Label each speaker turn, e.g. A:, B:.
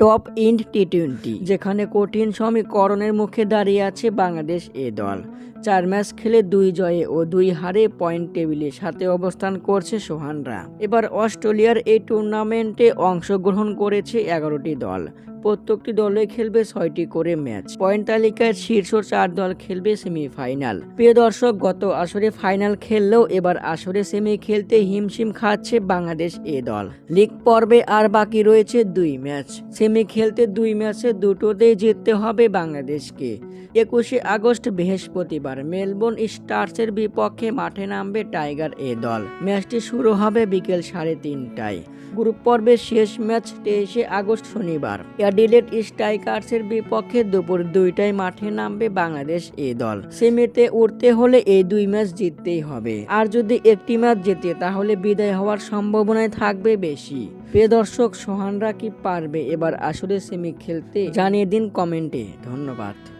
A: Top ইন্ড T twenty যেখানে কঠিন সমীকরণের মুখে দাঁড়িয়ে আছে বাংলাদেশ এ দল। চার ম্যাচ খেলে দুই জয়ে ও দুই হারে পয়েন্ট টেবিলে সাথে অবস্থান করছে সোহানরা। এবার অস্ট্রেলিয়ার এই টুর্নামেন্টে অংশগ্রহণ করেছে এগারোটি দল। প্রত্যেকটি দলে খেলবে ছয়টি করে ম্যাচ। পয়েন্ট তালিকায় শীর্ষ চার দল খেলবে সেমিফাইনাল। প্রিয় দর্শক, গত আসরে ফাইনাল খেললেও এবার আসরে সেমি খেলতে হিমশিম খাচ্ছে বাংলাদেশ এ দল। লিগ পর্বে আর বাকি রয়েছে দুই ম্যাচ। সেমি খেলতে দুই ম্যাচে দুটোতেই জিততে হবে বাংলাদেশকে। একুশে আগস্ট বৃহস্পতিবার। মেলবোর্ন স্টার্সের বিপক্ষে মাঠে নামবে টাইগার এ দল। ম্যাচটি শুরু হবে বিকেল সাড়ে তিনটায়। গ্রুপ পর্বের শেষ ম্যাচ তেইশে আগস্ট শনিবার। অ্যাডিলেট স্ট্রাইকার্সের বিপক্ষে দুপুর দুইটায় মাঠে নামবে বাংলাদেশ এ দল। সেমিতে উঠতে হলে এই দুই ম্যাচ জিততেই হবে। আর যদি একটি ম্যাচ জেতে, তাহলে বিদায় হওয়ার সম্ভাবনায় থাকবে বেশি। প্রিয় দর্শক সোহানরা কি পারবে এবার আসলে সেমি খেলতে। জানিয়ে দিন কমেন্টে। ধন্যবাদ।